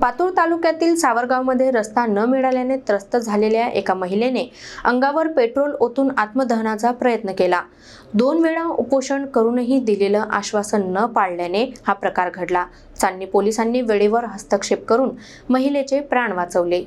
पातूर तालुक्यातील सावरगावमध्ये रस्ता न मिळाल्याने त्रस्त झालेल्या एका महिलेने अंगावर पेट्रोल ओतून आत्मदहनाचा प्रयत्न केला. दोन वेळा उपोषण करूनही दिलेलं आश्वासन न पाळल्याने हा प्रकार घडला. चांदणी पोलिसांनी वेळेवर हस्तक्षेप करून महिलेचे प्राण वाचवले.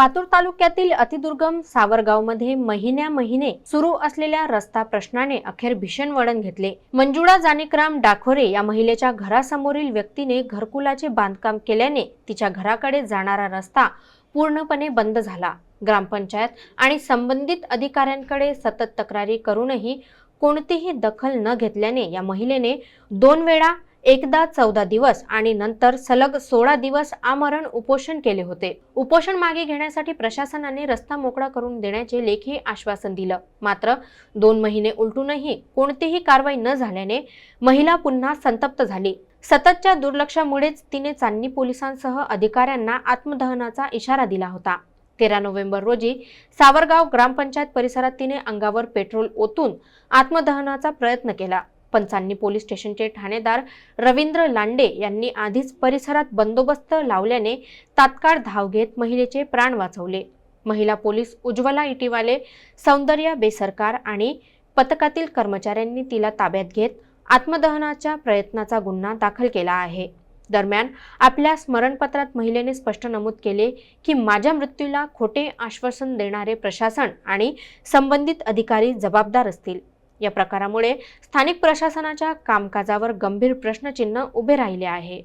पातूर तालुक्यातील अतिदुर्गम सावरगावमध्ये महिन्या महिने सुरू असलेल्या रस्ता प्रश्नाने अखेर भीषण वळण घेतले. मंजुळा जानिकराम डाखोरे या महिलेच्या घरासमोरील व्यक्तीने घरकुलाचे बांधकाम केल्याने तिच्या घराकडे जाणारा रस्ता पूर्णपणे बंद झाला. ग्रामपंचायत आणि संबंधित अधिकाऱ्यांकडे सतत तक्रारी करूनही कोणतीही दखल न घेतल्याने या महिलेने दोन वेळा एकदा चौदा दिवस आणि नंतर सलग सोळा दिवस आमरण उपोषण केले होते. उपोषण मागे घेण्यासाठी प्रशासनाने रस्ता मोकळा करून देण्याचे लेखी आश्वासन दिलं. मात्र दोन महिने उलटूनही कोणतीही कारवाई न झाल्याने महिला पुन्हा संतप्त झाली. सततच्या दुर्लक्षामुळेच तिने चांदणी पोलिसांसह अधिकाऱ्यांना आत्मदहनाचा इशारा दिला होता. तेरा नोव्हेंबर रोजी सावरगाव ग्रामपंचायत परिसरात तिने अंगावर पेट्रोल ओतून आत्मदहनाचा प्रयत्न केला. पंचांनी पोलीस स्टेशनचे ठाणेदार रवींद्र लांडे यांनी आधीच परिसरात बंदोबस्त लावल्याने तात्काळ धाव घेत महिलेचे प्राण वाचवले. महिला पोलीस उज्ज्वला इटीवाले सौंदर्य बेसरकार आणि पथकातील कर्मचाऱ्यांनी तिला ताब्यात घेत आत्मदहनाच्या प्रयत्नाचा गुन्हा दाखल केला आहे. दरम्यान आपल्या स्मरणपत्रात महिलेने स्पष्ट नमूद केले की माझ्या मृत्यूला खोटे आश्वासन देणारे प्रशासन आणि संबंधित अधिकारी जबाबदार असतील. या प्रकारामुळे स्थानिक प्रशासनाच्या कामकाजावर गंभीर प्रश्नचिन्ह उभे राहिले आहे.